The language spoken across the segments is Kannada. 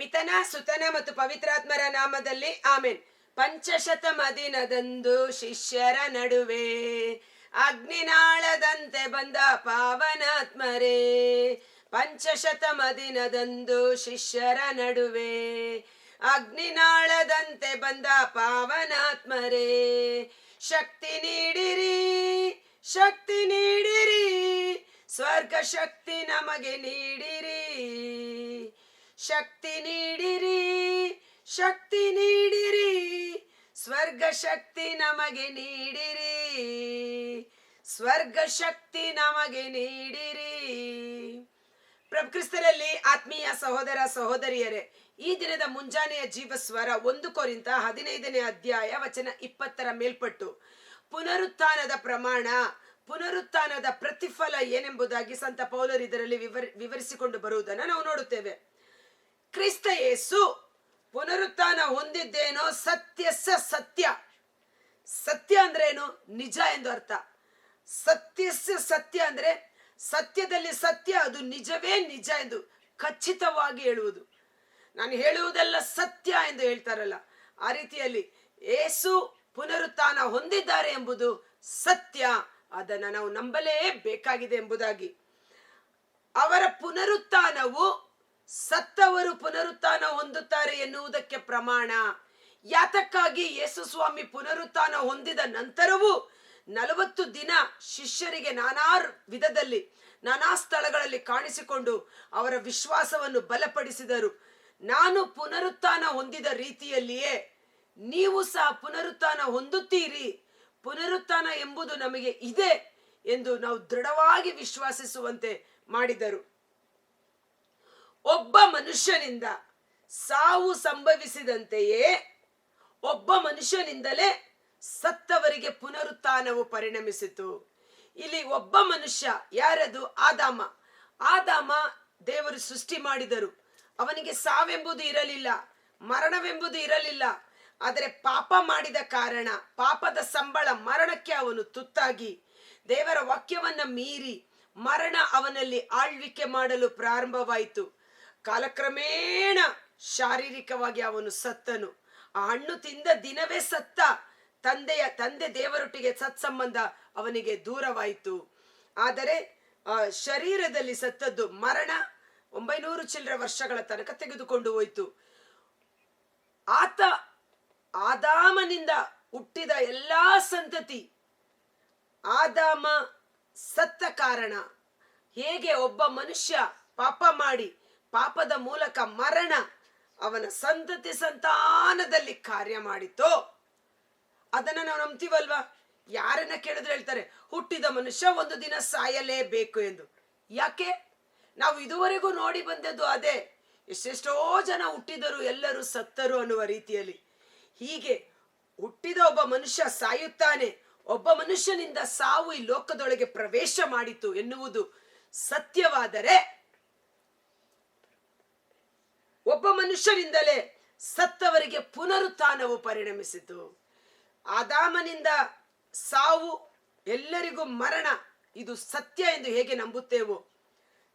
ಪಿತನ, ಸುತನ ಮತ್ತು ಪವಿತ್ರಾತ್ಮರ ನಾಮದಲ್ಲಿ ಆಮೇನ್. ಪಂಚಶತ ಮದಿನದಂದು ಶಿಷ್ಯರ ನಡುವೆ ಅಗ್ನಿನಾಳದಂತೆ ಬಂದ ಪಾವನಾತ್ಮರೇ ಪಂಚಶತ ಮದಿನದಂದು ಶಿಷ್ಯರ ನಡುವೆ ಅಗ್ನಿನಾಳದಂತೆ ಬಂದ ಪಾವನಾತ್ಮರೇ, ಶಕ್ತಿ ನೀಡಿರಿ ಶಕ್ತಿ ನೀಡಿರಿ ಸ್ವರ್ಗ ಶಕ್ತಿ ನಮಗೆ ನೀಡಿರಿ. ಶಕ್ತಿ ನೀಡಿರಿ ಶಕ್ತಿ ನೀಡಿರಿ. ಸ್ವರ್ಗ ಶಕ್ತಿ ನಮಗೆ ನೀಡಿರಿ, ಸ್ವರ್ಗ ಶಕ್ತಿ ನಮಗೆ ನೀಡಿರಿ. ಪ್ರಭು ಕ್ರಿಸ್ತರಲ್ಲಿ ಆತ್ಮೀಯ ಸಹೋದರ ಸಹೋದರಿಯರೇ, ಈ ದಿನದ ಮುಂಜಾನೆಯ ಜೀವಸ್ವರ ಒಂದು ಕೋರಿಂತ ಹದಿನೈದನೇ ಅಧ್ಯಾಯ ವಚನ ಇಪ್ಪತ್ತರ ಮೇಲ್ಪಟ್ಟು, ಪುನರುತ್ಥಾನದ ಪ್ರಮಾಣ, ಪುನರುತ್ಥಾನದ ಪ್ರತಿಫಲ ಏನೆಂಬುದಾಗಿ ಸಂತ ಪೌಲರು ಇದರಲ್ಲಿ ವಿವರ, ವಿವರಿಸಿಕೊಂಡು ಬರುವುದನ್ನು ನಾವು ನೋಡುತ್ತೇವೆ. ಕ್ರಿಸ್ತ ಯೇಸು ಪುನರುತ್ಥಾನ ಹೊಂದಿದ್ದೇನೋ ಸತ್ಯ ಸ ಸತ್ಯ. ಸತ್ಯ ಅಂದ್ರೆ ಏನು? ನಿಜ ಎಂದು ಅರ್ಥ. ಸತ್ಯಸ್ಯ ಸತ್ಯ ಅಂದ್ರೆ ಸತ್ಯದಲ್ಲಿ ಸತ್ಯ, ಅದು ನಿಜವೇ ನಿಜ ಎಂದು ಖಚಿತವಾಗಿ ಹೇಳುವುದು. ನಾನು ಹೇಳುವುದೆಲ್ಲ ಸತ್ಯ ಎಂದು ಹೇಳ್ತಾರಲ್ಲ. ಆ ರೀತಿಯಲ್ಲಿ ಏಸು ಪುನರುತ್ಥಾನ ಹೊಂದಿದ್ದಾರೆ ಎಂಬುದು ಸತ್ಯ. ಅದನ್ನು ನಾವು ನಂಬಲೇ ಬೇಕಾಗಿದೆ ಎಂಬುದಾಗಿ. ಅವರ ಪುನರುತ್ಥಾನವು ಸತ್ತವರು ಪುನರುತ್ಥಾನ ಹೊಂದುತ್ತಾರೆ ಎನ್ನುವುದಕ್ಕೆ ಪ್ರಮಾಣ. ಯಾತಕ್ಕಾಗಿ ಯೇಸು ಸ್ವಾಮಿ ಪುನರುತ್ಥಾನ ಹೊಂದಿದ ನಂತರವೂ ನಲವತ್ತು ದಿನ ಶಿಷ್ಯರಿಗೆ ನಾನಾ ವಿಧದಲ್ಲಿ, ನಾನಾ ಸ್ಥಳಗಳಲ್ಲಿ ಕಾಣಿಸಿಕೊಂಡು ಅವರ ವಿಶ್ವಾಸವನ್ನು ಬಲಪಡಿಸಿದರು. ನಾನು ಪುನರುತ್ಥಾನ ಹೊಂದಿದ ರೀತಿಯಲ್ಲಿಯೇ ನೀವು ಸಹ ಪುನರುತ್ಥಾನ ಹೊಂದುತ್ತೀರಿ. ಪುನರುತ್ಥಾನ ಎಂಬುದು ನಮಗೆ ಇದೆ ಎಂದು ನಾವು ದೃಢವಾಗಿ ವಿಶ್ವಾಸಿಸುವಂತೆ ಮಾಡಿದರು. ಒಬ್ಬ ಮನುಷ್ಯನಿಂದ ಸಾವು ಸಂಭವಿಸಿದಂತೆಯೇ ಒಬ್ಬ ಮನುಷ್ಯನಿಂದಲೇ ಸತ್ತವರಿಗೆ ಪುನರುತ್ಥಾನವು ಪರಿಣಮಿಸಿತು. ಇಲ್ಲಿ ಒಬ್ಬ ಮನುಷ್ಯ ಯಾರದು? ಆದಾಮ. ಆದಾಮ ದೇವರು ಸೃಷ್ಟಿ ಮಾಡಿದರು. ಅವನಿಗೆ ಸಾವೆಂಬುದು ಇರಲಿಲ್ಲ, ಮರಣವೆಂಬುದು ಇರಲಿಲ್ಲ. ಆದರೆ ಪಾಪ ಮಾಡಿದ ಕಾರಣ, ಪಾಪದ ಸಂಬಳ ಮರಣಕ್ಕೆ ಅವನು ತುತ್ತಾಗಿ. ದೇವರ ವಾಕ್ಯವನ್ನ ಮೀರಿ ಮರಣ ಅವನಲ್ಲಿ ಆಳ್ವಿಕೆ ಮಾಡಲು ಪ್ರಾರಂಭವಾಯಿತು. ಕಾಲಕ್ರಮೇಣ ಶಾರೀರಿಕವಾಗಿ ಅವನು ಸತ್ತನು. ಆ ಹಣ್ಣು ತಿಂದ ದಿನವೇ ಸತ್ತ. ತಂದೆಯ, ತಂದೆ ದೇವರೊಟ್ಟಿಗೆ ಸತ್ಸಂಬಂಧ ಅವನಿಗೆ ದೂರವಾಯಿತು. ಆದರೆ, ಆ, ಶರೀರದಲ್ಲಿ ಸತ್ತದ್ದು ಮರಣ ಒಂಬೈನೂರು ಚಿಲ್ಲರೆ ವರ್ಷಗಳ ತನಕ ತೆಗೆದುಕೊಂಡು ಹೋಯಿತು. ಆತ ಆದಾಮನಿಂದ ಹುಟ್ಟಿದ ಎಲ್ಲಾ ಸಂತತಿ ಆದಾಮ ಸತ್ತ ಕಾರಣ. ಹೇಗೆ ಒಬ್ಬ ಮನುಷ್ಯ ಪಾಪ ಮಾಡಿ ಪಾಪದ ಮೂಲಕ ಮರಣ ಅವನ ಸಂತತಿ ಸಂತಾನದಲ್ಲಿ ಕಾರ್ಯ ಮಾಡಿತೋ ಅದನ್ನ ನಾವು ನಂಬ್ತೀವಲ್ವಾ? ಯಾರನ್ನ ಕೇಳಿದ್ರೆ ಹೇಳ್ತಾರೆ, ಹುಟ್ಟಿದ ಮನುಷ್ಯ ಒಂದು ದಿನ ಸಾಯಲೇಬೇಕು ಎಂದು. ಯಾಕೆ? ನಾವು ಇದುವರೆಗೂ ನೋಡಿ ಬಂದದ್ದು ಅದೇ. ಎಷ್ಟೆಷ್ಟೋ ಜನ ಹುಟ್ಟಿದರು, ಎಲ್ಲರೂ ಸತ್ತರು ಅನ್ನುವ ರೀತಿಯಲ್ಲಿ. ಹೀಗೆ ಹುಟ್ಟಿದ ಒಬ್ಬ ಮನುಷ್ಯ ಸಾಯುತ್ತಾನೆ, ಒಬ್ಬ ಮನುಷ್ಯನಿಂದ ಸಾವು ಈ ಲೋಕದೊಳಗೆ ಪ್ರವೇಶ ಮಾಡಿತು ಎನ್ನುವುದು ಸತ್ಯವಾದರೆ ಒಬ್ಬ ಮನುಷ್ಯರಿಂದಲೇ ಸತ್ತವರಿಗೆ ಪುನರುತ್ಥಾನವು ಪರಿಣಮಿಸಿತು. ಆದಾಮನಿಂದ ಸಾವು ಎಲ್ಲರಿಗೂ ಮರಣ. ಇದು ಸತ್ಯ ಎಂದು ಹೇಗೆ ನಂಬುತ್ತೇವೋ?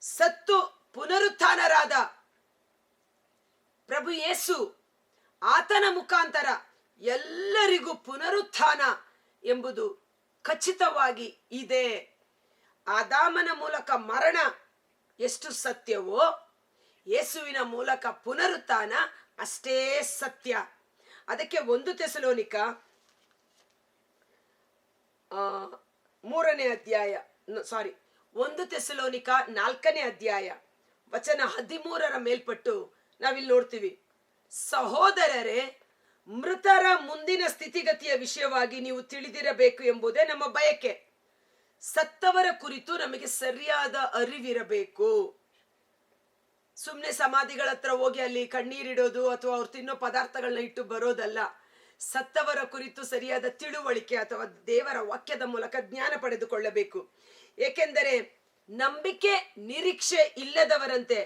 ಸತ್ತು ಪುನರುತ್ಥಾನರಾದ ಪ್ರಭು ಯೇಸು, ಆತನ ಮುಖಾಂತರ ಎಲ್ಲರಿಗೂ ಪುನರುತ್ಥಾನ ಎಂಬುದು ಖಚಿತವಾಗಿ ಇದೆ. ಆದಾಮನ ಮೂಲಕ ಮರಣ ಎಷ್ಟು ಸತ್ಯವೋ ಯೇಸುವಿನ ಮೂಲಕ ಪುನರುತ್ಥಾನ, ಅಷ್ಟೇ ಸತ್ಯ. ಅದಕ್ಕೆ ಒಂದು ತೆಸಲೋನಿಕ ಮೂರನೇ ಅಧ್ಯಾಯ ಸಾರಿ ಒಂದು ತೆಸಲೋನಿಕ ನಾಲ್ಕನೇ ಅಧ್ಯಾಯ, ವಚನ ಹದಿಮೂರರ ಮೇಲ್ಪಟ್ಟು ನಾವಿಲ್ಲಿ ನೋಡ್ತೀವಿ. ಸಹೋದರರೇ, ಮೃತರ ಮುಂದಿನ ಸ್ಥಿತಿಗತಿಯ ವಿಷಯವಾಗಿ ನೀವು ತಿಳಿದಿರಬೇಕು ಎಂಬುದೇ ನಮ್ಮ ಬಯಕೆ. ಸತ್ತವರ ಕುರಿತು ನಮಗೆ ಸರಿಯಾದ ಅರಿವಿರಬೇಕು. ಸುಮ್ಮನೆ ಸಮಾಧಿಗಳ ಹತ್ರ ಹೋಗಿ ಅಲ್ಲಿ ಕಣ್ಣೀರಿಡೋದು ಅಥವಾ ಅವ್ರು ತಿನ್ನೋ ಪದಾರ್ಥಗಳನ್ನ ಇಟ್ಟು ಬರೋದಲ್ಲ. ಸತ್ತವರ ಕುರಿತು ಸರಿಯಾದ ತಿಳುವಳಿಕೆ ಅಥವಾ ದೇವರ ವಾಕ್ಯದ ಮೂಲಕ ಜ್ಞಾನ ಪಡೆದುಕೊಳ್ಳಬೇಕು. ಏಕೆಂದರೆ ನಂಬಿಕೆ, ನಿರೀಕ್ಷೆ ಇಲ್ಲದವರಂತೆ,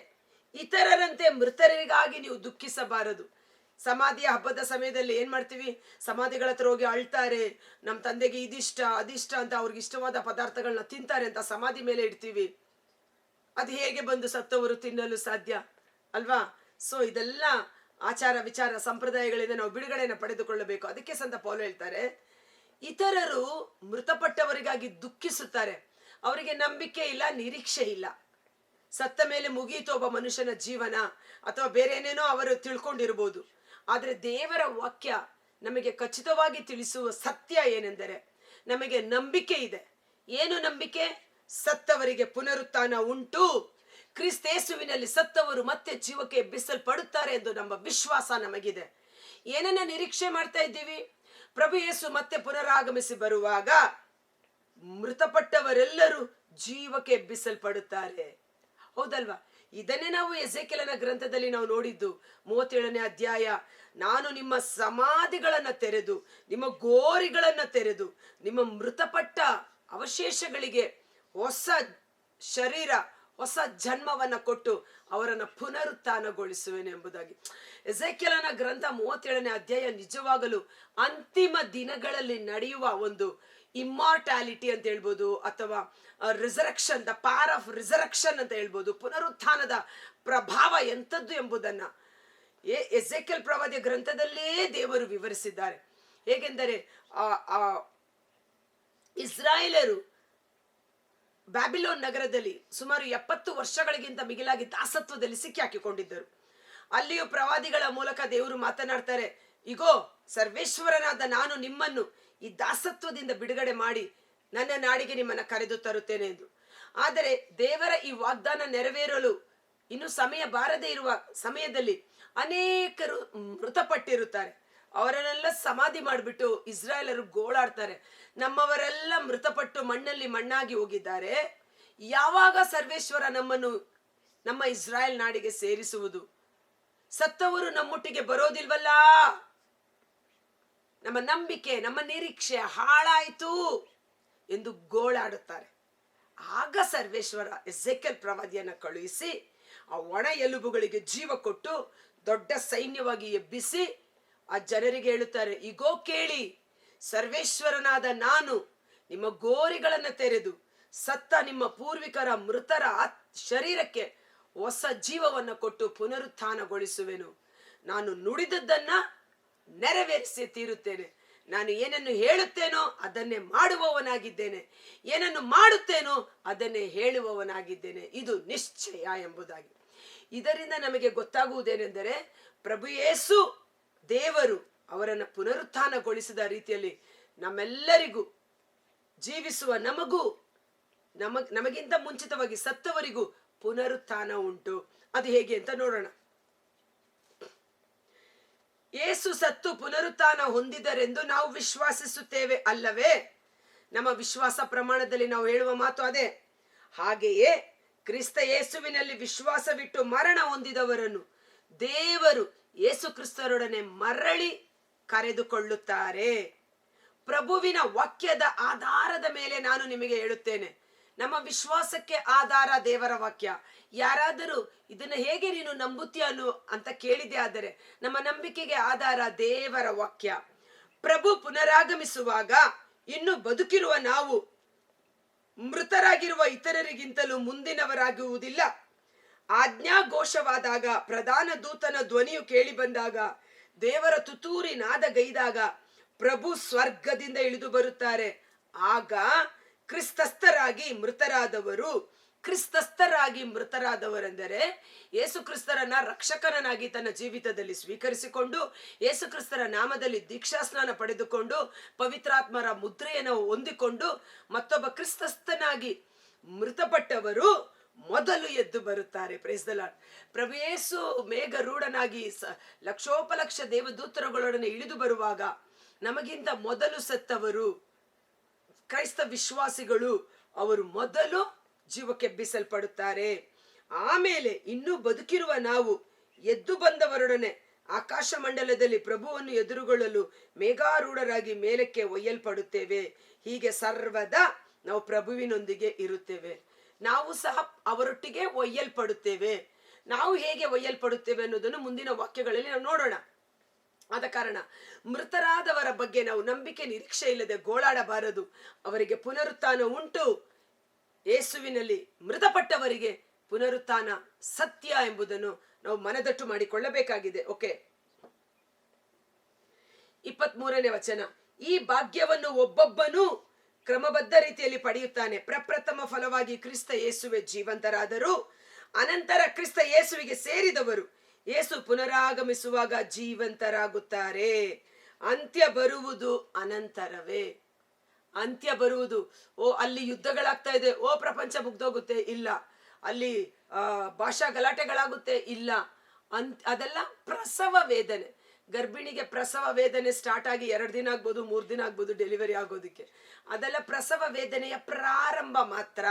ಇತರರಂತೆ ಮೃತರಿಗಾಗಿ ನೀವು ದುಃಖಿಸಬಾರದು. ಸಮಾಧಿಯ ಹಬ್ಬದ ಸಮಯದಲ್ಲಿ ಏನ್ ಮಾಡ್ತೀವಿ? ಸಮಾಧಿಗಳ ಹತ್ರ ಹೋಗಿ ಅಳ್ತಾರೆ. ನಮ್ಮ ತಂದೆಗೆ ಇದಿಷ್ಟ, ಅದಿಷ್ಟ ಅಂತ ಅವ್ರಿಗೆ ಇಷ್ಟವಾದ ಪದಾರ್ಥಗಳನ್ನ ತಿಂತಾರೆ ಅಂತ ಸಮಾಧಿ ಮೇಲೆ ಇಡ್ತೀವಿ. ಅದು ಹೇಗೆ ಬಂದು ಸತ್ತವರು ತಿನ್ನಲು ಸಾಧ್ಯ? ಅಲ್ವಾ? ಸೊ ಇದೆಲ್ಲ ಆಚಾರ ವಿಚಾರ ಸಂಪ್ರದಾಯಗಳಿಂದ ನಾವು ಬಿಡುಗಡೆಯನ್ನು ಪಡೆದುಕೊಳ್ಳಬೇಕು. ಅದಕ್ಕೆ ಸಂತ ಪೌಲ್ ಹೇಳ್ತಾರೆ, ಇತರರು ಮೃತಪಟ್ಟವರಿಗಾಗಿ ದುಃಖಿಸುತ್ತಾರೆ. ಅವರಿಗೆ ನಂಬಿಕೆ ಇಲ್ಲ, ನಿರೀಕ್ಷೆ ಇಲ್ಲ. ಸತ್ತ ಮೇಲೆ ಮುಗಿಯಿತು ಒಬ್ಬ ಮನುಷ್ಯನ ಜೀವನ, ಅಥವಾ ಬೇರೆ ಏನೇನೋ ಅವರು ತಿಳ್ಕೊಂಡಿರ್ಬೋದು. ಆದರೆ ದೇವರ ವಾಕ್ಯ ನಮಗೆ ಖಚಿತವಾಗಿ ತಿಳಿಸುವ ಸತ್ಯ ಏನೆಂದರೆ, ನಮಗೆ ನಂಬಿಕೆ ಇದೆ. ಏನು ನಂಬಿಕೆ? ಸತ್ತವರಿಗೆ ಪುನರುತ್ಥಾನ ಉಂಟು. ಕ್ರಿಸ್ತೇಸುವಿನಲ್ಲಿ ಸತ್ತವರು ಮತ್ತೆ ಜೀವಕ್ಕೆ ಎಬ್ಬಿಸಲ್ಪಡುತ್ತಾರೆ ಎಂದು ನಮ್ಮ ವಿಶ್ವಾಸ ನಮಗಿದೆ. ಏನನ್ನ ನಿರೀಕ್ಷೆ ಮಾಡ್ತಾ ಇದ್ದೀವಿ? ಪ್ರಭು ಯೇಸು ಮತ್ತೆ ಪುನರಾಗಮಿಸಿ ಬರುವಾಗ ಮೃತಪಟ್ಟವರೆಲ್ಲರೂ ಜೀವಕ್ಕೆ ಎಬ್ಬಿಸಲ್ಪಡುತ್ತಾರೆ. ಹೌದಲ್ವಾ? ಇದನ್ನೇ ನಾವು ಎಸೆಕೆಲನ ಗ್ರಂಥದಲ್ಲಿ ನಾವು ನೋಡಿದ್ದು. ಮೂವತ್ತೇಳನೇ ಅಧ್ಯಾಯ. ನಾನು ನಿಮ್ಮ ಸಮಾಧಿಗಳನ್ನ ತೆರೆದು, ನಿಮ್ಮ ಗೋರಿಗಳನ್ನ ತೆರೆದು, ನಿಮ್ಮ ಮೃತಪಟ್ಟ ಅವಶೇಷಗಳಿಗೆ ಹೊಸ ಶರೀರ, ಹೊಸ ಜನ್ಮವನ್ನ ಕೊಟ್ಟು ಅವರನ್ನು ಪುನರುತ್ಥಾನಗೊಳಿಸುವೆನು ಎಂಬುದಾಗಿ. ಎಸೆಕೆಲನ ಗ್ರಂಥ ಮೂವತ್ತೇಳನೇ ಅಧ್ಯಾಯ ನಿಜವಾಗಲು ಅಂತಿಮ ದಿನಗಳಲ್ಲಿ ನಡೆಯುವ ಒಂದು ಇಮ್ಮಾರ್ಟ್ಯಾಲಿಟಿ ಅಂತ ಹೇಳ್ಬೋದು, ಅಥವಾ resurrection, the power of resurrection ಅಂತ ಹೇಳ್ಬೋದು, ಪುನರುತ್ಥಾನದ ಪ್ರಭಾವ ಎಂಥದ್ದು ಎಂಬುದನ್ನು ಎ ಎಸೆಕೆಲ್ ಪ್ರವಾದಿಯ ಗ್ರಂಥದಲ್ಲೇ ದೇವರು ವಿವರಿಸಿದ್ದಾರೆ. ಹೇಗೆಂದರೆ ಇಸ್ರಾಯೇಲರು ಬ್ಯಾಬಿಲೋನ್ ನಗರದಲ್ಲಿ ಸುಮಾರು ಎಪ್ಪತ್ತು ವರ್ಷಗಳಿಗಿಂತ ಮಿಗಿಲಾಗಿ ದಾಸತ್ವದಲ್ಲಿ ಸಿಕ್ಕಿ ಹಾಕಿಕೊಂಡಿದ್ದರು. ಅಲ್ಲಿಯೂ ಪ್ರವಾದಿಗಳ ಮೂಲಕ ದೇವರು ಮಾತನಾಡ್ತಾರೆ, ಇಗೋ, ಸರ್ವೇಶ್ವರನಾದ ನಾನು ನಿಮ್ಮನ್ನು ಈ ದಾಸತ್ವದಿಂದ ಬಿಡುಗಡೆ ಮಾಡಿ ನನ್ನ ನಾಡಿಗೆ ನಿಮ್ಮನ್ನ ಕರೆದು ತರುತ್ತೇನೆ ಎಂದು. ಆದರೆ ದೇವರ ಈ ವಾಗ್ದಾನ ನೆರವೇರಲು ಇನ್ನು ಸಮಯ ಬಾರದೇ ಇರುವ ಸಮಯದಲ್ಲಿ ಅನೇಕರು ಮೃತಪಟ್ಟಿರುತ್ತಾರೆ. ಅವರನ್ನೆಲ್ಲ ಸಮಾಧಿ ಮಾಡಿಬಿಟ್ಟು ಇಸ್ರಾಯೇಲರು ಗೋಳಾಡ್ತಾರೆ. ನಮ್ಮವರೆಲ್ಲ ಮೃತಪಟ್ಟು ಮಣ್ಣಲ್ಲಿ ಮಣ್ಣಾಗಿ ಹೋಗಿದ್ದಾರೆ. ಯಾವಾಗ ಸರ್ವೇಶ್ವರ ನಮ್ಮನ್ನು, ನಮ್ಮ ಇಸ್ರಾಯೇಲ್ ನಾಡಿಗೆ ಸೇರಿಸುವುದು? ಸತ್ತವರು ನಮ್ಮೊಟ್ಟಿಗೆ ಬರೋದಿಲ್ವಲ್ಲ? ನಮ್ಮ ನಂಬಿಕೆ, ನಮ್ಮ ನಿರೀಕ್ಷೆ ಹಾಳಾಯಿತು ಎಂದು ಗೋಳಾಡುತ್ತಾರೆ. ಆಗ ಸರ್ವೇಶ್ವರ ಎಸೆಕೆಲ್ ಪ್ರವಾದಿಯನ್ನ ಕಳುಹಿಸಿ, ಆ ಒಣ ಎಲುಬುಗಳಿಗೆ ಜೀವ ಕೊಟ್ಟು ದೊಡ್ಡ ಸೈನ್ಯವಾಗಿ ಎಬ್ಬಿಸಿ ಆ ಜನರಿಗೆ ಹೇಳುತ್ತಾರೆ, ಇಗೋ ಕೇಳಿ, ಸರ್ವೇಶ್ವರನಾದ ನಾನು ನಿಮ್ಮ ಗೋರಿಗಳನ್ನು ತೆರೆದು ಸತ್ತ ನಿಮ್ಮ ಪೂರ್ವಿಕರ ಮೃತರ ಶರೀರಕ್ಕೆ ಹೊಸ ಜೀವವನ್ನು ಕೊಟ್ಟು ಪುನರುತ್ಥಾನಗೊಳಿಸುವೆನು. ನಾನು ನುಡಿದದ್ದನ್ನ ನೆರವೇರಿಸಿ ತೀರುತ್ತೇನೆ. ನಾನು ಏನನ್ನು ಹೇಳುತ್ತೇನೋ ಅದನ್ನೇ ಮಾಡುವವನಾಗಿದ್ದೇನೆ. ಏನನ್ನು ಮಾಡುತ್ತೇನೋ ಅದನ್ನೇ ಹೇಳುವವನಾಗಿದ್ದೇನೆ. ಇದು ನಿಶ್ಚಯ ಎಂಬುದಾಗಿ. ಇದರಿಂದ ನಮಗೆ ಗೊತ್ತಾಗುವುದೇನೆಂದರೆ, ಪ್ರಭು ಯೇಸು ದೇವರು ಅವರನ್ನು ಪುನರುತ್ಥಾನಗೊಳಿಸಿದ ರೀತಿಯಲ್ಲಿ ನಮ್ಮೆಲ್ಲರಿಗೂ ಜೀವಿಸುವ ನಮಗೂ, ನಮ, ನಮಗಿಂತ ಮುಂಚಿತವಾಗಿ ಸತ್ತವರಿಗೂ ಪುನರುತ್ಥಾನ ಉಂಟು. ಅದು ಹೇಗೆ ಅಂತ ನೋಡೋಣ. ಏಸು ಸತ್ತು ಪುನರುತ್ಥಾನ ಹೊಂದಿದರೆಂದು ನಾವು ವಿಶ್ವಾಸಿಸುತ್ತೇವೆ ಅಲ್ಲವೇ? ನಮ್ಮ ವಿಶ್ವಾಸ ಪ್ರಮಾಣದಲ್ಲಿ ನಾವು ಹೇಳುವ ಮಾತು ಅದೇ. ಹಾಗೆಯೇ ಕ್ರಿಸ್ತ ಯೇಸುವಿನಲ್ಲಿ ವಿಶ್ವಾಸವಿಟ್ಟು ಮರಣ ಹೊಂದಿದವರನ್ನು ದೇವರು ಯೇಸು ಕ್ರಿಸ್ತರೊಡನೆ ಮರಳಿ ಕರೆದುಕೊಳ್ಳುತ್ತಾರೆ. ಪ್ರಭುವಿನ ವಾಕ್ಯದ ಆಧಾರದ ಮೇಲೆ ನಾನು ನಿಮಗೆ ಹೇಳುತ್ತೇನೆ. ನಮ್ಮ ವಿಶ್ವಾಸಕ್ಕೆ ಆಧಾರ ದೇವರ ವಾಕ್ಯ. ಯಾರಾದರೂ ಇದನ್ನು ಹೇಗೆ ನೀನು ನಂಬುತ್ತೀಯ ಅನ್ನು ಅಂತ ಕೇಳಿದೆ ಆದರೆ ನಮ್ಮ ನಂಬಿಕೆಗೆ ಆಧಾರ ದೇವರ ವಾಕ್ಯ. ಪ್ರಭು ಪುನರಾಗಮಿಸುವಾಗ ಇನ್ನು ಬದುಕಿರುವ ನಾವು ಮೃತರಾಗಿರುವ ಇತರರಿಗಿಂತಲೂ ಮುಂದಿನವರಾಗುವುದಿಲ್ಲ. ಆಜ್ಞಾಘೋಷವಾದಾಗ ಪ್ರಧಾನ ದೂತನ ಧ್ವನಿಯು ಕೇಳಿ ಬಂದಾಗ ದೇವರ ತುತೂರಿ ನಾದಗೈದಾಗ ಪ್ರಭು ಸ್ವರ್ಗದಿಂದ ಇಳಿದು ಬರುತ್ತಾರೆ. ಆಗ ಕ್ರಿಸ್ತಸ್ಥರಾಗಿ ಮೃತರಾದವರು, ಕ್ರಿಸ್ತಸ್ಥರಾಗಿ ಮೃತರಾದವರೆಂದರೆ ಯೇಸು ಕ್ರಿಸ್ತರನ್ನ ತನ್ನ ಜೀವಿತದಲ್ಲಿ ಸ್ವೀಕರಿಸಿಕೊಂಡು, ಯೇಸು ಕ್ರಿಸ್ತರ ನಾಮದಲ್ಲಿ ದೀಕ್ಷಾಸ್ನಾನ ಪಡೆದುಕೊಂಡು, ಪವಿತ್ರಾತ್ಮರ ಮುದ್ರೆಯನ್ನು ಹೊಂದಿಕೊಂಡು ಮತ್ತೊಬ್ಬ ಕ್ರಿಸ್ತಸ್ಥನಾಗಿ ಮೃತಪಟ್ಟವರು ಮೊದಲು ಎದ್ದು ಬರುತ್ತಾರೆ. ಪ್ರೇಸ್ದಲ ಪ್ರಭು ಯೇಸು ಮೇಘರೂಢನಾಗಿ ಸ ಲಕ್ಷೋಪಲಕ್ಷ ದೇವದೂತರುಗಳೊಡನೆ ಇಳಿದು ಬರುವಾಗ ನಮಗಿಂತ ಮೊದಲು ಸತ್ತವರು ಕ್ರೈಸ್ತ ವಿಶ್ವಾಸಿಗಳು ಅವರು ಮೊದಲು ಜೀವಕ್ಕೆಬ್ಬಿಸಲ್ಪಡುತ್ತಾರೆ ಆಮೇಲೆ ಇನ್ನೂ ಬದುಕಿರುವ ನಾವು ಎದ್ದು ಬಂದವರೊಡನೆ ಆಕಾಶ ಮಂಡಲದಲ್ಲಿ ಪ್ರಭುವನ್ನು ಎದುರುಗೊಳ್ಳಲು ಮೇಘಾರೂಢರಾಗಿ ಮೇಲಕ್ಕೆ ಒಯ್ಯಲ್ಪಡುತ್ತೇವೆ. ಹೀಗೆ ಸರ್ವದ ನಾವು ಪ್ರಭುವಿನೊಂದಿಗೆ ಇರುತ್ತೇವೆ. ನಾವು ಸಹ ಅವರೊಟ್ಟಿಗೆ ಒಯ್ಯಲ್ಪಡುತ್ತೇವೆ. ನಾವು ಹೇಗೆ ಒಯ್ಯಲ್ಪಡುತ್ತೇವೆ ಅನ್ನೋದನ್ನು ಮುಂದಿನ ವಾಕ್ಯಗಳಲ್ಲಿ ನಾವು ನೋಡೋಣ. ಆದ ಕಾರಣ ಮೃತರಾದವರ ಬಗ್ಗೆ ನಾವು ನಂಬಿಕೆ, ನಿರೀಕ್ಷೆ ಇಲ್ಲದೆ ಗೋಳಾಡಬಾರದು. ಅವರಿಗೆ ಪುನರುತ್ಥಾನ ಉಂಟು. ಯೇಸುವಿನಲ್ಲಿ ಮೃತಪಟ್ಟವರಿಗೆ ಪುನರುತ್ಥಾನ ಸತ್ಯ ಎಂಬುದನ್ನು ನಾವು ಮನದಟ್ಟು ಮಾಡಿಕೊಳ್ಳಬೇಕಾಗಿದೆ. ಓಕೆ. ಇಪ್ಪತ್ತ್ ಮೂರನೇ ವಚನ. ಈ ಭಾಗ್ಯವನ್ನು ಒಬ್ಬೊಬ್ಬನು ಕ್ರಮಬದ್ಧ ರೀತಿಯಲ್ಲಿ ಪಡೆಯುತ್ತಾನೆ. ಪ್ರಪ್ರಥಮ ಫಲವಾಗಿ ಕ್ರಿಸ್ತ ಯೇಸುವೆ ಜೀವಂತರಾದರು. ಅನಂತರ ಕ್ರಿಸ್ತ ಯೇಸುವಿಗೆ ಸೇರಿದವರು. ಯೇಸು ಪುನರಾಗಮಿಸುವಾಗ ಜೀವಂತರಾಗುತ್ತಾರೆ. ಅಂತ್ಯ ಬರುವುದು ಅನಂತರವೇ. ಅಂತ್ಯ ಬರುವುದು, ಓ, ಅಲ್ಲಿ ಯುದ್ಧಗಳಾಗ್ತಾ ಇದೆ. ಓ, ಪ್ರಪಂಚ ಮುಗ್ದೋಗುತ್ತೆ. ಇಲ್ಲ. ಅಲ್ಲಿ ಭಾಷಾ ಗಲಾಟೆಗಳಾಗುತ್ತೆ. ಇಲ್ಲ. ಅಂತ್, ಅದೆಲ್ಲ ಪ್ರಸವ ವೇದನೆ. ಗರ್ಭಿಣಿಗೆ ಪ್ರಸವ ವೇದನೆ ಸ್ಟಾರ್ಟ್ ಆಗಿ ಎರಡು ದಿನ ಆಗ್ಬೋದು, ಮೂರು ದಿನ ಆಗ್ಬೋದು ಡೆಲಿವರಿ ಆಗೋದಕ್ಕೆ. ಅದೆಲ್ಲ ಪ್ರಸವ ವೇದನೆಯ ಪ್ರಾರಂಭ ಮಾತ್ರ.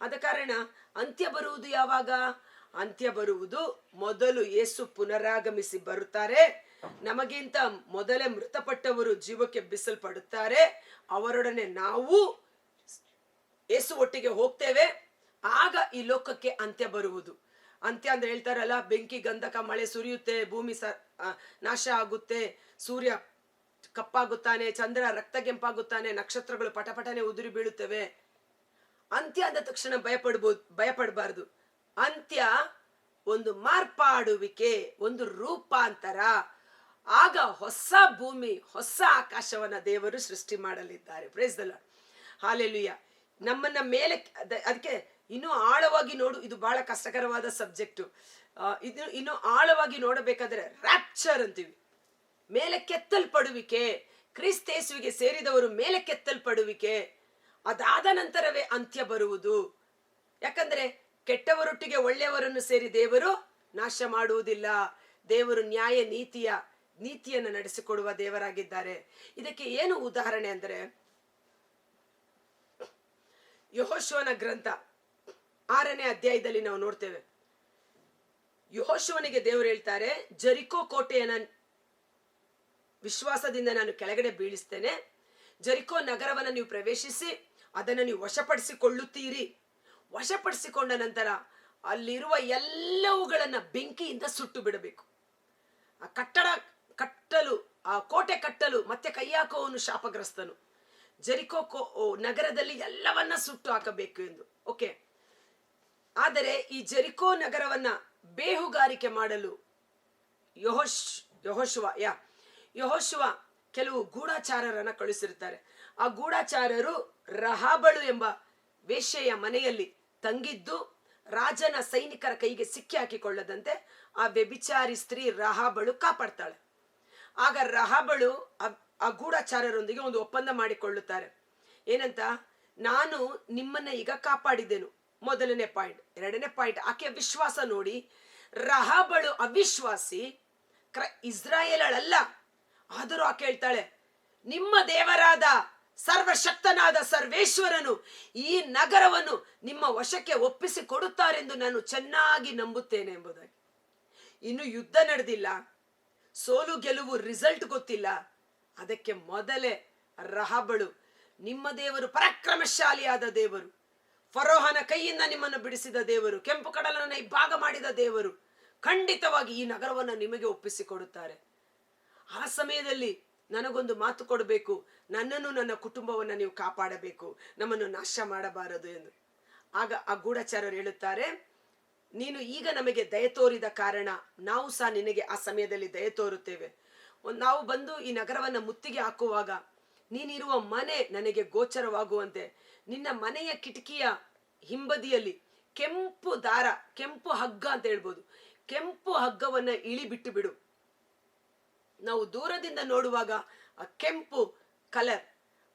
ಆದ ಕಾರಣ ಅಂತ್ಯ ಬರುವುದು ಯಾವಾಗ? ಅಂತ್ಯ ಬರುವುದು ಮೊದಲು ಏಸು ಪುನರಾಗಮಿಸಿ ಬರುತ್ತಾರೆ. ನಮಗಿಂತ ಮೊದಲೇ ಮೃತಪಟ್ಟವರು ಜೀವಕ್ಕೆ ಬಿಸಲ್ಪಡುತ್ತಾರೆ. ಅವರೊಡನೆ ನಾವು ಏಸು ಒಟ್ಟಿಗೆ ಹೋಗ್ತೇವೆ. ಆಗ ಈ ಲೋಕಕ್ಕೆ ಅಂತ್ಯ ಬರುವುದು. ಅಂತ್ಯ ಅಂದ್ರೆ ಹೇಳ್ತಾರಲ್ಲ, ಬೆಂಕಿ, ಗಂಧಕ, ಮಳೆ ಸುರಿಯುತ್ತೆ, ಭೂಮಿ ಸ ನಾಶ ಆಗುತ್ತೆ, ಸೂರ್ಯ ಕಪ್ಪಾಗುತ್ತಾನೆ, ಚಂದ್ರ ರಕ್ತ ಕೆಂಪಾಗುತ್ತಾನೆ, ನಕ್ಷತ್ರಗಳು ಪಟಪಟನೆ ಉದುರಿ ಬೀಳುತ್ತವೆ. ಅಂತ್ಯ ಅಂದ ತಕ್ಷಣ ಭಯಪಡ್ಬೋದು ಭಯಪಡಬಾರ್ದು. ಅಂತ್ಯ ಒಂದು ಮಾರ್ಪಾಡುವಿಕೆ, ಒಂದು ರೂಪಾಂತರ. ಆಗ ಹೊಸ ಭೂಮಿ, ಹೊಸ ಆಕಾಶವನ್ನ ದೇವರು ಸೃಷ್ಟಿ ಮಾಡಲಿದ್ದಾರೆ. ಪ್ರೇಸ್ ದಲ್ಲ ಹಾಲೆಲುಯ್ಯ ನಮ್ಮನ್ನ ಮೇಲೆ, ಅದ- ಅದಕ್ಕೆ ಇನ್ನೂ ಆಳವಾಗಿ ನೋಡು, ಇದು ಬಹಳ ಕಷ್ಟಕರವಾದ ಸಬ್ಜೆಕ್ಟು ಇದು ಇನ್ನು ಆಳವಾಗಿ ನೋಡಬೇಕಾದ್ರೆ ರ್ಯಾಪ್ಚರ್ ಅಂತೀವಿ. ಮೇಲೆ ಕೆತ್ತಲ್ಪಡುವಿಕೆ ಕ್ರಿಸ್ತೇಸುವಿಗೆ ಸೇರಿದವರು ಮೇಲೆ ಕೆತ್ತಲ್ಪಡುವಿಕೆ ಅದಾದ ನಂತರವೇ ಅಂತ್ಯ ಬರುವುದು. ಯಾಕಂದ್ರೆ ಕೆಟ್ಟವರೊಟ್ಟಿಗೆ ಒಳ್ಳೆಯವರನ್ನು ಸೇರಿ ದೇವರು ನಾಶ ಮಾಡುವುದಿಲ್ಲ. ದೇವರು ನ್ಯಾಯ ನೀತಿಯ, ನೀತಿಯನ್ನು ನಡೆಸಿಕೊಡುವ ದೇವರಾಗಿದ್ದಾರೆ. ಇದಕ್ಕೆ ಏನು ಉದಾಹರಣೆ ಅಂದರೆ, ಯಹೋಶ್ವನ ಗ್ರಂಥ. ಆರನೇ ಅಧ್ಯಾಯದಲ್ಲಿ ನಾವು ನೋಡ್ತೇವೆ. ಯಹೋಶವನಿಗೆ ದೇವರು ಹೇಳ್ತಾರೆ, ಜರಿಕೋ ಕೋಟೆಯನ್ನ ವಿಶ್ವಾಸದಿಂದ ನಾನು ಕೆಳಗಡೆ ಬೀಳಿಸ್ತೇನೆ. ಜರಿಕೋ ನಗರವನ್ನು ನೀವು ಪ್ರವೇಶಿಸಿ, ಅದನ್ನು ನೀವು ವಶಪಡಿಸಿಕೊಳ್ಳುತ್ತೀರಿ. ವಶಪಡಿಸಿಕೊಂಡ ನಂತರ ಅಲ್ಲಿರುವ ಎಲ್ಲವುಗಳನ್ನ ಬೆಂಕಿಯಿಂದ ಸುಟ್ಟು ಬಿಡಬೇಕು. ಆ ಕಟ್ಟಡ ಕಟ್ಟಲು, ಆ ಕೋಟೆ ಕಟ್ಟಲು, ಮತ್ತೆ ಕೈ ಹಾಕುವವನು ಶಾಪಗ್ರಸ್ತನು. ಜರಿಕೋ ಕೋ ನಗರದಲ್ಲಿ ಎಲ್ಲವನ್ನ ಸುಟ್ಟು ಹಾಕಬೇಕು ಎಂದು. ಓಕೆ ಆದರೆ ಈ ಜರಿಕೋ ನಗರವನ್ನ ಬೇಹುಗಾರಿಕೆ ಮಾಡಲು ಯಹೋಶ್, ಯಹೋಶುವ, ಯಾ, ಯಹೋಶುವ ಕೆಲವು ಗೂಢಾಚಾರರನ್ನ ಕಳಿಸಿರ್ತಾರೆ ಆ ಗೂಢಾಚಾರರು ರಹಾಬಳು ಎಂಬ ವೇಶ್ಯೆಯ ಮನೆಯಲ್ಲಿ ತಂಗಿದ್ದು ರಾಜನ ಸೈನಿಕರ ಕೈಗೆ ಸಿಕ್ಕಿ ಹಾಕಿಕೊಳ್ಳದಂತೆ ಆ ವ್ಯಭಿಚಾರಿ ಸ್ತ್ರೀ ರಹಾಬಳು ಕಾಪಾಡ್ತಾಳೆ. ಆಗ ರಹಾಬಳು ಆ- ಗೂಢಾಚಾರರೊಂದಿಗೆ ಒಂದು ಒಪ್ಪಂದ ಮಾಡಿಕೊಳ್ಳುತ್ತಾರೆ. ಏನಂತ? ನಾನು ನಿಮ್ಮನ್ನ ಈಗ ಕಾಪಾಡಿದೆನು. ಮೊದಲನೇ ಪಾಯಿಂಟ್. ಎರಡನೇ ಪಾಯಿಂಟ್, ಆಕೆಯ ವಿಶ್ವಾಸ ನೋಡಿ. ರಹಾಬಳು ಅವಿಶ್ವಾಸಿ, ಕ್ರ, ಇಸ್ರಾಯೇಲಳಲ್ಲ. ಆದರೂ ಆಕೆ ಹೇಳ್ತಾಳೆ, ನಿಮ್ಮ ದೇವರಾದ ಸರ್ವಶಕ್ತನಾದ ಸರ್ವೇಶ್ವರನು ಈ ನಗರವನ್ನು ನಿಮ್ಮ ವಶಕ್ಕೆ ಒಪ್ಪಿಸಿ ಕೊಡುತ್ತಾರೆಂದು ನಾನು ಚೆನ್ನಾಗಿ ನಂಬುತ್ತೇನೆ ಎಂಬುದಾಗಿ. ಇನ್ನು ಯುದ್ಧ ನಡೆದಿಲ್ಲ. ಸೋಲು ಗೆಲುವು ರಿಸಲ್ಟ್ ಗೊತ್ತಿಲ್ಲ. ಅದಕ್ಕೆ ಮೊದಲೇ ರಹಬಳು ನಿಮ್ಮ ದೇವರು ಪರಾಕ್ರಮಶಾಲಿಯಾದ ದೇವರು. ಫರೋಹನ ಕೈಯಿಂದ ನಿಮ್ಮನ್ನು ಬಿಡಿಸಿದ ದೇವರು, ಕೆಂಪು ಕಡಲನ್ನು ಇಬ್ಬಾಗ ಮಾಡಿದ ದೇವರು ಖಂಡಿತವಾಗಿ ಈ ನಗರವನ್ನು ನಿಮಗೆ ಒಪ್ಪಿಸಿಕೊಡುತ್ತಾರೆ. ಆ ಸಮಯದಲ್ಲಿ ನನಗೊಂದು ಮಾತು ಕೊಡಬೇಕು. ನನ್ನನ್ನು ನನ್ನ ಕುಟುಂಬವನ್ನು ನೀವು ಕಾಪಾಡಬೇಕು. ನಮ್ಮನ್ನು ನಾಶ ಮಾಡಬಾರದು ಎಂದು. ಆಗ ಆ ಗೂಢಚಾರರು ಹೇಳುತ್ತಾರೆ, ನೀನು ಈಗ ನಮಗೆ ದಯ ತೋರಿದ ಕಾರಣ ನಾವು ಸಹ ನಿನಗೆ ಆ ಸಮಯದಲ್ಲಿ ದಯ ತೋರುತ್ತೇವೆ. ನಾವು ಬಂದು ಈ ನಗರವನ್ನ ಮುತ್ತಿಗೆ ಹಾಕುವಾಗ ನೀನಿರುವ ಮನೆ ನನಗೆ ಗೋಚರವಾಗುವಂತೆ ನಿನ್ನ ಮನೆಯ ಕಿಟಕಿಯ ಹಿಂಬದಿಯಲ್ಲಿ ಕೆಂಪು ದಾರ, ಕೆಂಪು ಹಗ್ಗ ಅಂತ ಹೇಳ್ಬೋದು. ಕೆಂಪು ಹಗ್ಗವನ್ನ ಇಳಿ ಬಿಟ್ಟು ಬಿಡು. ನಾವು ದೂರದಿಂದ ನೋಡುವಾಗ ಆ ಕೆಂಪು ಕಲರ್,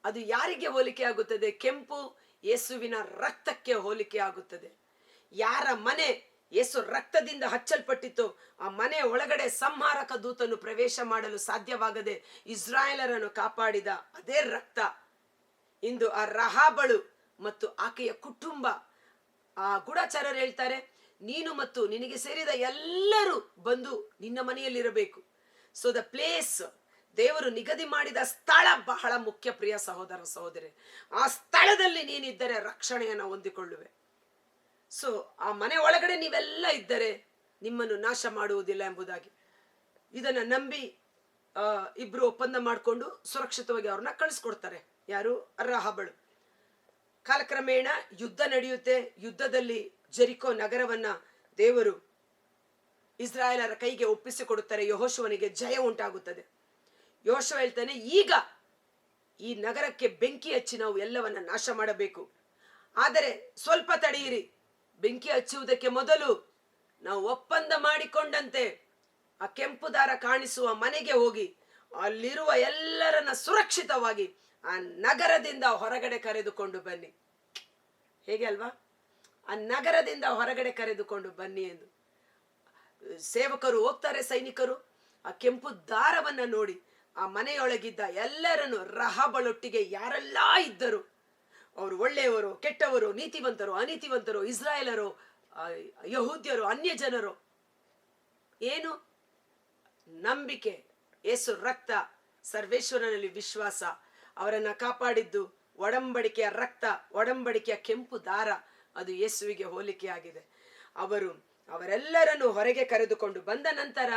ಅದು ಯಾರಿಗೆ ಹೋಲಿಕೆ ಆಗುತ್ತದೆ? ಕೆಂಪು ಯೇಸುವಿನ ರಕ್ತಕ್ಕೆ ಹೋಲಿಕೆ ಆಗುತ್ತದೆ. ಯಾರ ಮನೆ ಯೇಸು ರಕ್ತದಿಂದ ಹಚ್ಚಲ್ಪಟ್ಟಿತ್ತು, ಆ ಮನೆ ಒಳಗಡೆ ಸಂಹಾರಕ ದೂತನ್ನು ಪ್ರವೇಶ ಮಾಡಲು ಸಾಧ್ಯವಾಗದೆ ಇಸ್ರಾಯೇಲರನ್ನು ಕಾಪಾಡಿದ ಅದೇ ರಕ್ತ. ಇಂದು ಆ ರಹಾಬಳು ಮತ್ತು ಆಕೆಯ ಕುಟುಂಬ, ಆ ಗುಡಾಚಾರ್ಯರು ಹೇಳ್ತಾರೆ, ನೀನು ಮತ್ತು ನಿನಗೆ ಸೇರಿದ ಎಲ್ಲರೂ ಬಂದು ನಿನ್ನ ಮನೆಯಲ್ಲಿರಬೇಕು. ಸೊ ದ ಪ್ಲೇಸ್ ದೇವರು ನಿಗದಿ ಮಾಡಿದ ಸ್ಥಳ ಬಹಳ ಮುಖ್ಯ ಪ್ರಿಯ ಸಹೋದರ ಸಹೋದರಿ. ಆ ಸ್ಥಳದಲ್ಲಿ ನೀನಿದ್ದರೆ ರಕ್ಷಣೆಯನ್ನು ಹೊಂದಿಕೊಳ್ಳುವೆ. ಸೊ ಆ ಮನೆ ಒಳಗಡೆ ನೀವೆಲ್ಲ ಇದ್ದರೆ ನಿಮ್ಮನ್ನು ನಾಶ ಮಾಡುವುದಿಲ್ಲ ಎಂಬುದಾಗಿ. ಇದನ್ನು ನಂಬಿ ಇಬ್ರು ಒಪ್ಪಂದ ಮಾಡಿಕೊಂಡು ಸುರಕ್ಷಿತವಾಗಿ ಅವ್ರನ್ನ ಕಳಿಸ್ಕೊಡ್ತಾರೆ. ಯಾರು? ಅರ್ರಹಬಳು ಕಾಲಕ್ರಮೇಣ ಯುದ್ಧ ನಡೆಯುತ್ತೆ. ಯುದ್ಧದಲ್ಲಿ ಜರಿಕೋ ನಗರವನ್ನ ದೇವರು ಇಸ್ರಾಯೇಲರ ಕೈಗೆ ಒಪ್ಪಿಸಿಕೊಡುತ್ತಾರೆ. ಯಹೋಶುವನಿಗೆ ಜಯ ಉಂಟಾಗುತ್ತದೆ. ಯಹೋಶುವ ಹೇಳ್ತಾನೆ, ಈಗ ಈ ನಗರಕ್ಕೆ ಬೆಂಕಿ ಹಚ್ಚಿ ನಾವು ಎಲ್ಲವನ್ನ ನಾಶ ಮಾಡಬೇಕು. ಆದರೆ ಸ್ವಲ್ಪ ತಡೆಯಿರಿ. ಬೆಂಕಿ ಹಚ್ಚುವುದಕ್ಕೆ ಮೊದಲು ನಾವು ಒಪ್ಪಂದ ಮಾಡಿಕೊಂಡಂತೆ. ಆ ಕೆಂಪು ದಾರ ಕಾಣಿಸುವ ಮನೆಗೆ ಹೋಗಿ ಅಲ್ಲಿರುವ ಎಲ್ಲರನ್ನ ಸುರಕ್ಷಿತವಾಗಿ ಆ ನಗರದಿಂದ ಹೊರಗಡೆ ಕರೆದುಕೊಂಡು ಬನ್ನಿ. ಹೇಗೆ ಅಲ್ವಾ? ಆ ನಗರದಿಂದ ಹೊರಗಡೆ ಕರೆದುಕೊಂಡು ಬನ್ನಿ ಎಂದು. ಸೇವಕರು ಹೋಗ್ತಾರೆ, ಸೈನಿಕರು. ಆ ಕೆಂಪು ದಾರವನ್ನ ನೋಡಿ, ಆ ಮನೆಯೊಳಗಿದ್ದ ಎಲ್ಲರನ್ನು ರಹಬಳೊಟ್ಟಿಗೆ ಯಾರೆಲ್ಲ ಇದ್ದರು. ಅವರು ಒಳ್ಳೆಯವರು, ಕೆಟ್ಟವರು, ನೀತಿವಂತರು, ಅನೀತಿವಂತರು, ಇಸ್ರಾಯೇಲರು ಯಹೂದ್ಯರು ಅನ್ಯ ಜನರು ಏನು? ನಂಬಿಕೆ, ಏಸು ರಕ್ತ, ಸರ್ವೇಶ್ವರನಲ್ಲಿ ವಿಶ್ವಾಸ. ಅವರನ್ನ ಕಾಪಾಡಿದ್ದು ಒಡಂಬಡಿಕೆಯ ರಕ್ತ, ಒಡಂಬಡಿಕೆಯ ಕೆಂಪು ದಾರ ಅದು ಯೇಸುವಿಗೆ ಹೋಲಿಕೆಯಾಗಿದೆ. ಅವರು ಅವರೆಲ್ಲರನ್ನು ಹೊರಗೆ ಕರೆದುಕೊಂಡು ಬಂದ ನಂತರ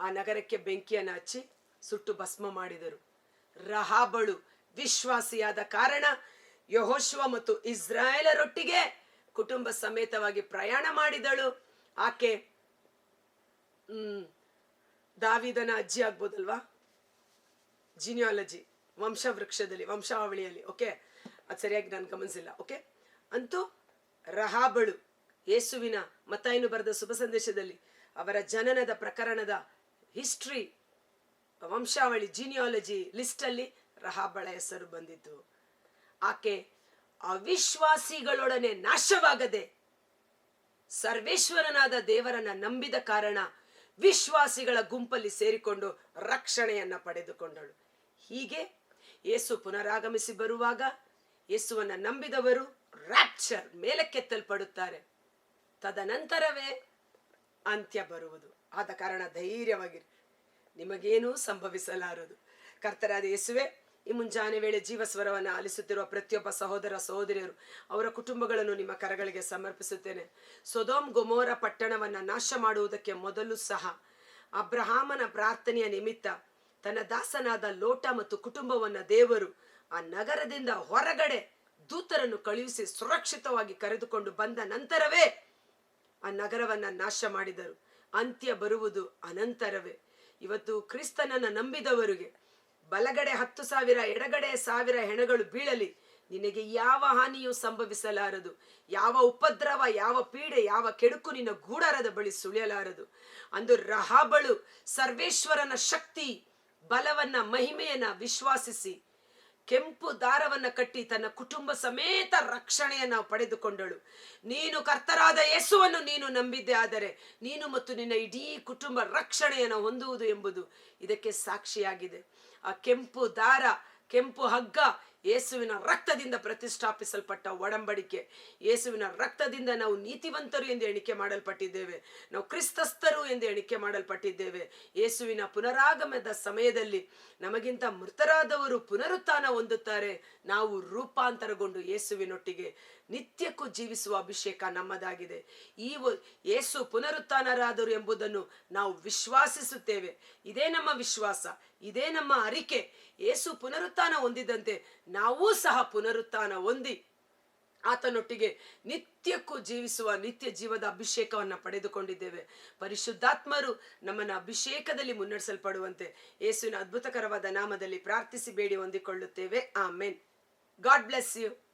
ಆ ನಗರಕ್ಕೆ ಬೆಂಕಿಯನ್ನು ಹಚ್ಚಿ ಸುಟ್ಟು ಭಸ್ಮ ಮಾಡಿದರು. ರಹಾಬಳು ವಿಶ್ವಾಸಿಯಾದ ಕಾರಣ ಯಹೋಶ್ವ ಮತ್ತು ಇಸ್ರಾಯೇಲರೊಟ್ಟಿಗೆ ಕುಟುಂಬ ಸಮೇತವಾಗಿ ಪ್ರಯಾಣ ಮಾಡಿದಳು. ಆಕೆ, ಹ್ಮ್, ದಾವಿದನ ಅಜ್ಜಿ ಆಗ್ಬೋದಲ್ವಾ? ಜಿನಿಯಾಲಜಿ ವಂಶವೃಕ್ಷದಲ್ಲಿ, ವಂಶಾವಳಿಯಲ್ಲಿ ಓಕೆ ಅದು ಸರಿಯಾಗಿ ನಾನು ಗಮನಿಸಿಲ್ಲ ಓಕೆ ಅಂತೂ ರಹಾಬಳು ಯೇಸುವಿನ ಮತ್ತಾಯನು ಬರೆದ ಶುಭ ಸಂದೇಶದಲ್ಲಿ ಅವರ ಜನನದ ಪ್ರಕರಣದ ಹಿಸ್ಟ್ರಿ ವಂಶಾವಳಿ ಜೀನಿಯಾಲಜಿ ಲಿಸ್ಟಲ್ಲಿ ರಹಾಬಳ ಹೆಸರು ಬಂದಿತ್ತು ಆಕೆ ಅವಿಶ್ವಾಸಿಗಳೊಡನೆ ನಾಶವಾಗದೆ ಸರ್ವೇಶ್ವರನಾದ ದೇವರನ್ನ ನಂಬಿದ ಕಾರಣ ವಿಶ್ವಾಸಿಗಳ ಗುಂಪಲ್ಲಿ ಸೇರಿಕೊಂಡು ರಕ್ಷಣೆಯನ್ನ ಪಡೆದುಕೊಂಡಳು. ಹೀಗೆ ಯೇಸು ಪುನರಾಗಮಿಸಿ ಬರುವಾಗ ಯೇಸುವನ್ನು ನಂಬಿದವರು ರ್ಯಾಪ್ಚರ್ ಮೇಲಕ್ಕೆತ್ತಲ್ಪಡುತ್ತಾರೆ. ತದನಂತರವೇ ಅಂತ್ಯ ಬರುವುದು. ಆದ ಕಾರಣ ಧೈರ್ಯವಾಗಿರಿ. ನಿಮಗೇನೂ ಸಂಭವಿಸಲಾರದು. ಕರ್ತರಾದ ಯೇಸುವೆ, ಈ ಮುಂಜಾನೆ ವೇಳೆ ಜೀವಸ್ವರವನ್ನು ಆಲಿಸುತ್ತಿರುವ ಪ್ರತಿಯೊಬ್ಬ ಸಹೋದರ ಸಹೋದರಿಯರು ಅವರ ಕುಟುಂಬಗಳನ್ನು ನಿಮ್ಮ ಕರಗಳಿಗೆ ಸಮರ್ಪಿಸುತ್ತೇನೆ. ಸೊದೋಮ್ ಗೊಮೋರ ಪಟ್ಟಣವನ್ನು ನಾಶ ಮಾಡುವುದಕ್ಕೆ ಮೊದಲು ಸಹ ಅಬ್ರಹಾಮನ ಪ್ರಾರ್ಥನೆಯ ನಿಮಿತ್ತ ತನ್ನ ದಾಸನಾದ ಲೋಟ ಮತ್ತು ಕುಟುಂಬವನ್ನ ದೇವರು ಆ ನಗರದಿಂದ ಹೊರಗಡೆ ದೂತರನ್ನು ಕಳುಹಿಸಿ ಸುರಕ್ಷಿತವಾಗಿ ಕರೆದುಕೊಂಡು ಬಂದ ನಂತರವೇ ಆ ನಗರವನ್ನ ನಾಶ ಮಾಡಿದರು. ಅಂತ್ಯ ಬರುವುದು ಅನಂತರವೇ. ಇವತ್ತು ಕ್ರಿಸ್ತನನ್ನ ನಂಬಿದವರಿಗೆ ಬಲಗಡೆ ಹತ್ತು ಸಾವಿರ, ಎಡಗಡೆ ಸಾವಿರ ಹೆಣಗಳು ಬೀಳಲಿ. ನಿನಗೆ ಯಾವ ಹಾನಿಯೂ ಸಂಭವಿಸಲಾರದು. ಯಾವ ಉಪದ್ರವ, ಯಾವ ಪೀಡೆ, ಯಾವ ಕೆಡುಕು ನಿನ್ನ ಗೂಡಾರದ ಬಳಿ ಸುಳಿಯಲಾರದು. ಅಂದು ರಹಾಬಳು ಸರ್ವೇಶ್ವರನ ಶಕ್ತಿ ಬಲವನ್ನ, ಮಹಿಮೆಯನ್ನ ವಿಶ್ವಾಸಿಸಿ, ಕೆಂಪು ದಾರವನ್ನ ಕಟ್ಟಿ ತನ್ನ ಕುಟುಂಬ ಸಮೇತ ರಕ್ಷಣೆಯನ್ನ ಪಡೆದುಕೊಂಡಳು. ನೀನು ಕರ್ತರಾದ ಯೇಸುವನ್ನು ನೀನು ನಂಬಿದ್ದೆ, ಆದರೆ ನೀನು ಮತ್ತು ನಿನ್ನ ಇಡೀ ಕುಟುಂಬ ರಕ್ಷಣೆಯನ್ನು ಹೊಂದುವುದು ಎಂಬುದು ಇದಕ್ಕೆ ಸಾಕ್ಷಿಯಾಗಿದೆ. ಆ ಕೆಂಪು ದಾರ, ಕೆಂಪು ಹಗ್ಗ ಯೇಸುವಿನ ರಕ್ತದಿಂದ ಪ್ರತಿಷ್ಠಾಪಿಸಲ್ಪಟ್ಟ ಒಡಂಬಡಿಕೆ, ಯೇಸುವಿನ ರಕ್ತದಿಂದ ನಾವು ನೀತಿವಂತರು ಎಂದು ಎಣಿಕೆ ಮಾಡಲ್ಪಟ್ಟಿದ್ದೇವೆ, ನಾವು ಕ್ರಿಸ್ತಸ್ಥರು ಎಂದು ಎಣಿಕೆ ಮಾಡಲ್ಪಟ್ಟಿದ್ದೇವೆ. ಯೇಸುವಿನ ಪುನರಾಗಮದ ಸಮಯದಲ್ಲಿ ನಮಗಿಂತ ಮೃತರಾದವರು ಪುನರುತ್ಥಾನ ಹೊಂದುತ್ತಾರೆ. ನಾವು ರೂಪಾಂತರಗೊಂಡು ಯೇಸುವಿನೊಟ್ಟಿಗೆ ನಿತ್ಯಕ್ಕೂ ಜೀವಿಸುವ ಅಭಿಷೇಕ ನಮ್ಮದಾಗಿದೆ. ಈ ಯೇಸು ಪುನರುತ್ಥಾನರಾದರು ಎಂಬುದನ್ನು ನಾವು ವಿಶ್ವಾಸಿಸುತ್ತೇವೆ. ಇದೇ ನಮ್ಮ ವಿಶ್ವಾಸ, ಇದೇ ನಮ್ಮ ಅರಿಕೆ. ಯೇಸು ಪುನರುತ್ಥಾನ ಹೊಂದಿದಂತೆ ನಾವೂ ಸಹ ಪುನರುತ್ಥಾನ ಹೊಂದಿ ಆತನೊಟ್ಟಿಗೆ ನಿತ್ಯಕ್ಕೂ ಜೀವಿಸುವ ನಿತ್ಯ ಜೀವದ ಅಭಿಷೇಕವನ್ನು ಪಡೆದುಕೊಂಡಿದ್ದೇವೆ. ಪರಿಶುದ್ಧಾತ್ಮರು ನಮ್ಮನ್ನು ಅಭಿಷೇಕದಲ್ಲಿ ಮುನ್ನಡೆಸಲ್ಪಡುವಂತೆ ಯೇಸುವಿನ ಅದ್ಭುತಕರವಾದ ನಾಮದಲ್ಲಿ ಪ್ರಾರ್ಥಿಸಿ ಬೇಡಿ ಹೊಂದಿಕೊಳ್ಳುತ್ತೇವೆ. ಆ ಮೆನ್ ಗಾಡ್ ಬ್ಲೆಸ್ ಯು.